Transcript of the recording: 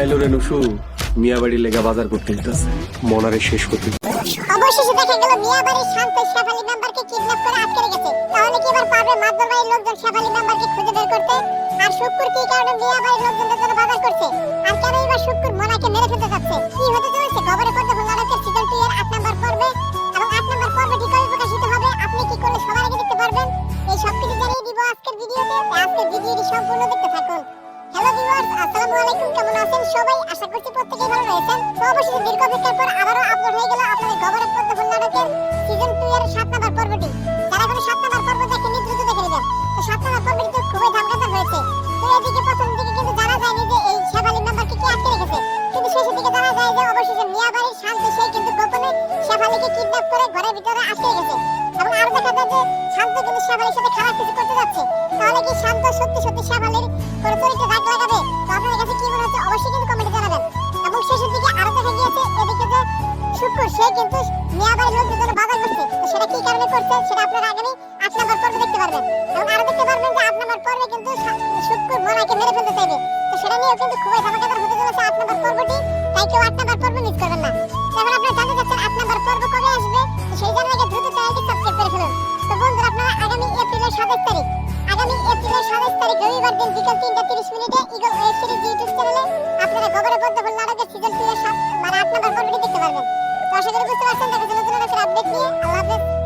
এলো রে নুসু মিয়া বাড়ি লেগা বাজার করতে যেতেছে। মনারে শেষ করতে অবশেষে দেখা গেল মিয়াবাড়ির শান্ত শেফালি মেম্বারকে কিডন্যাপ করে আটকে রেখেছে। তাহলে কি এবার পারবে মাদবর বাড়ির লোকজন শেফালি মেম্বারকে খুঁজে বের করতে? আর শুক্কুর কি কারণে মিয়াবাড়ির লোকজনদের জন্য বাজার করছে? আর কেন এবার শুক্কুর মোনাকে মেরে ফেলতে যাচ্ছে? কি হতে চলেছে? খবরে পড়তে হল নাটকের সিজন টু এর আট নাম্বার পর্বে? এবং আট নাম্বার পর্বটি কবে প্রকাশিত হবে আপনি কি করলে সবার আগে দেখতে পারবেন? এই সব কিছু জানিয়ে দিব আজকের ভিডিওতে। আজকের ভিডিওটি সম্পূর্ণ দেখতে থাকুন। হ্যালো ভিউয়ার্স আসসালামু আলাইকুম, কেমন আছেন সবাই? আশা করছি প্রত্যেকেই ভালো রয়েছেন। তো অবশেষে দীর্ঘ অপেক্ষার পর আবারও আপলোড হয়ে গেল আপনাদের খবরের পদ্ম ফুল নাটকের সিজন 2 এর 7 নাম্বার পর্বটি। যারা এখনও 7 নাম্বার পর্ব দেখেনি দ্রুত দেখে নেবেন। তো 7 নাম্বার পর্বটি তো খুবই ধামাকাদার হয়েছে তো এদিকে প্রথম দিকে কিন্তু জানা যায়নি যে এই শেফালি মেম্বারকে কে আটকে রেখেছে। কিন্তু শেষের দিকে জানা যায় যে অবশেষে মিয়াবাড়ির শান্ত সেই কিন্তু গোপনে শেফালিকে কিডন্যাপ করে ঘরের ভিতরে আটকে রেখেছে। এবং আরও দেখা যায় যে শান্ত কিন্তু শেফালির সাথে খারাপ কিছু করতে যাচ্ছে। তাহলে কি শান্ত সত্যি সত্যি শেফালির চরিত্রে শুক্র সে কিন্তু মিয়াবাড়ির লোকদের জন্য বাজার করছে। তো সেটা কি কারণে করছে? সেটা আপনারা আগামী আট নাম্বার পর্বে দেখতে পারবেন। এবং আরও দেখতে পারবেন যে আট নাম্বার পর্বে কিন্তু শা- শুক্র মোনাকে মেরে ফেলতে চাইবে। তো সেটা নিয়েও কিন্তু খুবই ধামাকাদার হতে চলেছে আট নাম্বার পর্বটি। তাই কেউ আট নাম্বার পর্ব মিস করবেন না। এখন আপনারা জানতে চাচ্ছেন আট নাম্বার পর্ব কবে আসবে? তো সেই জন্য আগে দ্রুত চ্যানেলটি সাবস্ক্রাইব করে ফেলুন। তো বন্ধুরা, আপনারা আগামী এপ্রিলের সাতাশ তারিখ আগামী এপ্রিলের সাতাশ তারিখ রবিবার দিন বিকাল তিনটা তিরিশ মিনিটে ইগল ওয়েব সিরিজ ইউটিউব চ্যানেলে আপনারা গোবরে ফুল নাটকের সিজন টু এর সাত মানে আট নাম্বার পর্বটি দেখতে পারবেন। আশা করি বুঝতে পারছেন দেখা যাচ্ছে নতুন নতুন আপডেট নিয়ে। আল্লাহ হাফেজ।